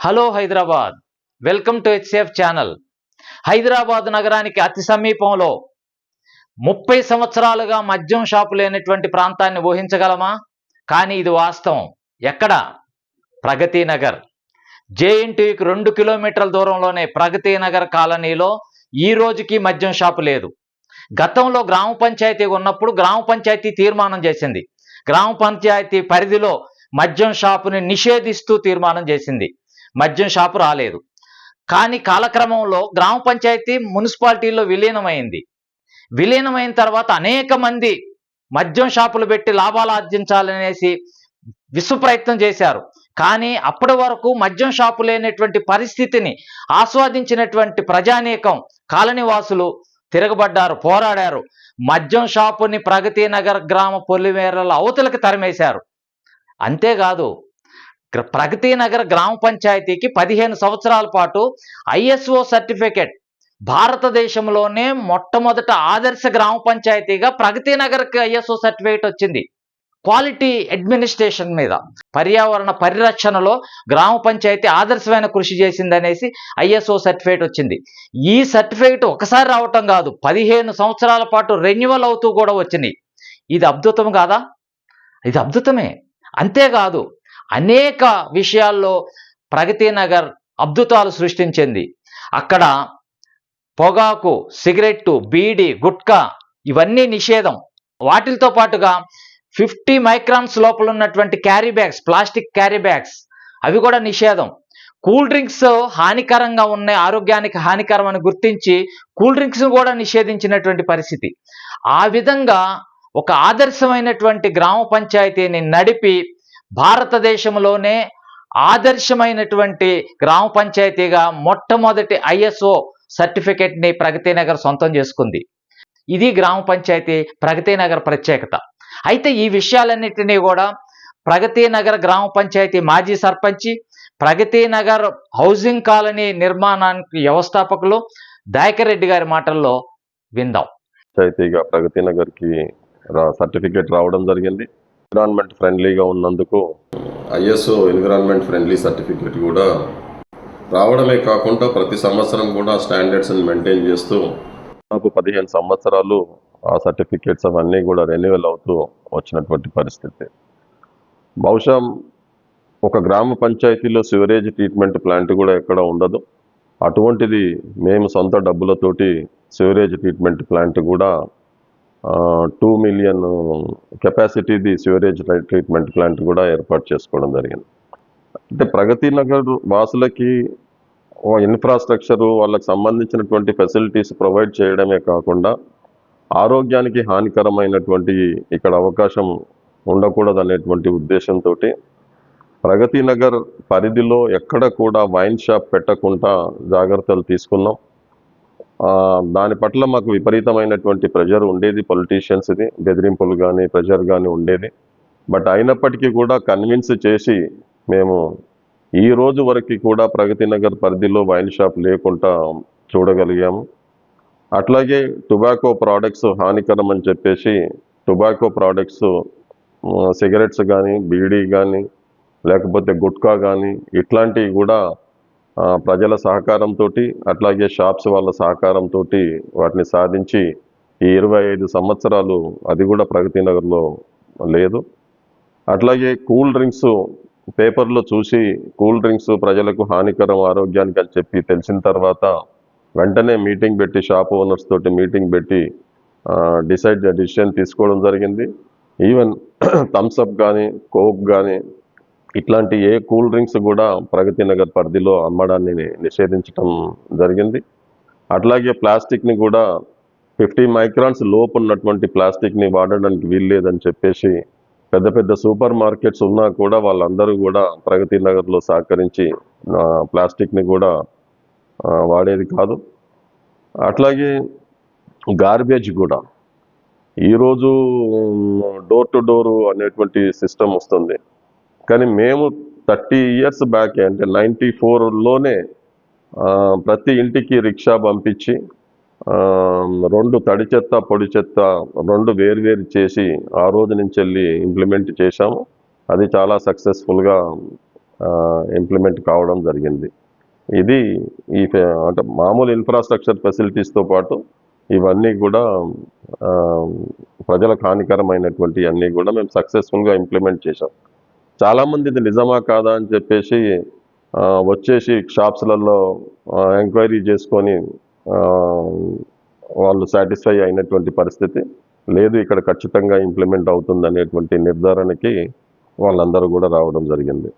Hello Hyderabad. Welcome to HCF channel. Hyderabad నగరానికి అతి సమీపంలో ముప్పై సంవత్సరాలుగా మద్యం షాపు లేనటువంటి ప్రాంతాన్ని ఊహించగలమా? కానీ ఇది వాస్తవం. ఎక్కడ? ప్రగతి నగర్. జేఎన్టీయూకి రెండు కిలోమీటర్ల దూరంలోనే ప్రగతి నగర్ కాలనీలో ఈ రోజుకి మద్యం షాపు లేదు. గతంలో గ్రామ పంచాయతీ ఉన్నప్పుడు గ్రామ పంచాయతీ తీర్మానం చేసింది. గ్రామ పంచాయతీ పరిధిలో మద్యం షాపుని నిషేధిస్తూ తీర్మానం చేసింది. మద్యం షాపు రాలేదు. కానీ కాలక్రమంలో గ్రామ పంచాయతీ మున్సిపాలిటీలో విలీనమైంది. విలీనమైన తర్వాత అనేక మంది మద్యం షాపులు పెట్టి లాభాలు ఆర్జించాలనేసి విశ్వప్రయత్నం చేశారు. కానీ అప్పటి వరకు మద్యం షాపు లేనటువంటి పరిస్థితిని ఆస్వాదించినటువంటి ప్రజానీకం కాలనివాసులు తిరగబడ్డారు పోరాడారు. మద్యం షాపుని ప్రగతి నగర్ గ్రామ పొలిమేరల అవతలకి తరిమేశారు. అంతేకాదు ప్రగతి నగర గ్రామ పంచాయతీకి పదిహేను సంవత్సరాల పాటు ఐఎస్ఓ సర్టిఫికెట్. భారతదేశంలోనే మొట్టమొదట ఆదర్శ గ్రామ పంచాయతీగా ప్రగతి నగర్కి ఐఎస్ఓ సర్టిఫికేట్ వచ్చింది. క్వాలిటీ అడ్మినిస్ట్రేషన్ మీద పర్యావరణ పరిరక్షణలో గ్రామ పంచాయతీ ఆదర్శమైన కృషి చేసిందనేసి ఐఎస్ఓ సర్టిఫికేట్ వచ్చింది. ఈ సర్టిఫికేట్ ఒకసారి రావటం కాదు పదిహేను సంవత్సరాల పాటు రెన్యువల్ అవుతూ కూడా వచ్చినాయి. ఇది అద్భుతం కాదా? ఇది అద్భుతమే. అంతేకాదు అనేక విషయాల్లో ప్రగతి నగర్ అద్భుతాలు సృష్టించింది. అక్కడ పొగాకు సిగరెట్టు బీడి గుట్కా ఇవన్నీ నిషేధం. వాటితో పాటుగా ఫిఫ్టీ మైక్రాన్స్ లోపల ఉన్నటువంటి carry bags plastic carry bags అవి కూడా నిషేధం. కూల్ డ్రింక్స్ హానికరంగా ఉన్నాయి ఆరోగ్యానికి హానికరం అని గుర్తించి కూల్ డ్రింక్స్ కూడా నిషేధించినటువంటి పరిస్థితి. ఆ విధంగా ఒక ఆదర్శమైనటువంటి గ్రామ పంచాయతీని నడిపి భారతదేశంలోనే ఆదర్శమైనటువంటి గ్రామ పంచాయతీగా మొట్టమొదటి ఐఎస్ఓ సర్టిఫికెట్ని ప్రగతి నగర్ సొంతం చేసుకుంది. ఇది గ్రామ పంచాయతీ ప్రగతి నగర్ ప్రత్యేకత. అయితే ఈ విషయాలన్నిటినీ కూడా ప్రగతి నగర్ గ్రామ పంచాయతీ మాజీ సర్పంచి ప్రగతి నగర్ హౌసింగ్ కాలనీ నిర్మాణానికి వ్యవస్థాపకులు దాయకరెడ్డి రెడ్డి గారి మాటల్లో విందాం. పంచాయతీగా ప్రగతి నగర్కి సర్టిఫికేట్ రావడం జరిగింది. ఎన్విరాన్మెంట్ ఫ్రెండ్లీగా ఉన్నందుకు ఐఎస్ఓ ఎన్విరాన్మెంట్ ఫ్రెండ్లీ సర్టిఫికేట్ కూడా రావడమే కాకుండా ప్రతి సంవత్సరం కూడా స్టాండర్డ్స్ని మెయింటైన్ చేస్తూ దాదాపు పదిహేను సంవత్సరాలు ఆ సర్టిఫికేట్స్ అవన్నీ కూడా రెన్యువల్ అవుతూ వచ్చినటువంటి పరిస్థితి. బహుశా ఒక గ్రామ పంచాయతీలో సివరేజ్ ట్రీట్మెంట్ ప్లాంట్ కూడా ఎక్కడ ఉండదు. అటువంటిది మేము సొంత డబ్బులతోటి సివరేజ్ ట్రీట్మెంట్ ప్లాంట్ కూడా టూ మిలియన్ కెపాసిటీది సివరేజ్ ట్రీట్మెంట్ ప్లాంట్ కూడా ఏర్పాటు చేసుకోవడం జరిగింది. అంటే ప్రగతి నగర్ వాసులకి ఇన్ఫ్రాస్ట్రక్చరు వాళ్ళకి సంబంధించినటువంటి ఫెసిలిటీస్ ప్రొవైడ్ చేయడమే కాకుండా ఆరోగ్యానికి హానికరమైనటువంటి ఇక్కడ అవకాశం ఉండకూడదు అనేటువంటి ఉద్దేశంతో ప్రగతి నగర్ పరిధిలో ఎక్కడ కూడా వైన్ షాప్ పెట్టకుండా జాగ్రత్తలు తీసుకున్నాం. దాని పట్ల మాకు విపరీతమైనటువంటి ప్రెజర్ ఉండేది పొలిటీషియన్స్ది బెదిరింపులు కానీ ప్రెజర్ కానీ ఉండేది. బట్ అయినప్పటికీ కూడా కన్విన్స్ చేసి మేము ఈ రోజు వరకు కూడా ప్రగతి నగర్ పరిధిలో వైన్ షాప్ లేకుండా చూడగలిగాము. అట్లాగే టొబాకో ప్రోడక్ట్స్ హానికరం అని చెప్పేసి టొబాకో ప్రోడక్ట్స్ సిగరెట్స్ కానీ బీడీ కానీ లేకపోతే గుట్కా కానీ ఇట్లాంటివి కూడా ప్రజల సహకారంతో అట్లాగే షాప్స్ వాళ్ళ సహకారంతో వాటిని సాధించి ఈ ఇరవై ఐదు సంవత్సరాలు అది కూడా ప్రగతి నగర్లో లేదు. అట్లాగే కూల్ డ్రింక్స్ పేపర్లో చూసి కూల్ డ్రింక్స్ ప్రజలకు హానికరం ఆరోగ్యానికి అని చెప్పి తెలిసిన తర్వాత వెంటనే మీటింగ్ పెట్టి షాప్ ఓనర్స్ తోటి మీటింగ్ పెట్టి డిసైడ్ డిసిషన్ తీసుకోవడం జరిగింది. ఈవెన్ థమ్స్అప్ కానీ కోక్ కానీ ఇట్లాంటి ఏ కూల్ డ్రింక్స్ కూడా ప్రగతి నగర్ పరిధిలో అమ్మడాన్ని నిషేధించటం జరిగింది. అట్లాగే ప్లాస్టిక్ని కూడా ఫిఫ్టీ మైక్రాన్స్ లోపు ఉన్నటువంటి ప్లాస్టిక్ని వాడడానికి వీల్లేదని చెప్పేసి పెద్ద పెద్ద సూపర్ మార్కెట్స్ ఉన్నా కూడా వాళ్ళందరూ కూడా ప్రగతి నగర్లో సహకరించి ప్లాస్టిక్ని కూడా వాడేది కాదు. అట్లాగే గార్బేజ్ కూడా. ఈరోజు డోర్ టు డోరు అనేటువంటి సిస్టమ్ వస్తుంది. కానీ మేము థర్టీ ఇయర్స్ బ్యాక్ అంటే నైంటీ ఫోర్లోనే ప్రతి ఇంటికి రిక్షా పంపించి రెండు తడి చెత్త పొడి చెత్త రెండు వేరువేరు చేసి ఆ రోజు నుంచి వెళ్ళి ఇంప్లిమెంట్ చేశాము. అది చాలా సక్సెస్ఫుల్గా ఇంప్లిమెంట్ కావడం జరిగింది. ఇది ఈ అంటే మామూలు ఇన్ఫ్రాస్ట్రక్చర్ ఫెసిలిటీస్తో పాటు ఇవన్నీ కూడా ప్రజలకు హానికరమైనటువంటి అన్నీ కూడా మేము సక్సెస్ఫుల్గా ఇంప్లిమెంట్ చేశాం. చాలామంది ఇది నిజమా కాదా అని చెప్పేసి వచ్చేసి షాప్స్లలో ఎంక్వైరీ చేసుకొని వాళ్ళు సాటిస్ఫై అయినటువంటి పరిస్థితి లేదు. ఇక్కడ ఖచ్చితంగా ఇంప్లిమెంట్ అవుతుంది అనేటువంటి నిర్ధారణకి వాళ్ళందరూ కూడా రావడం జరిగింది.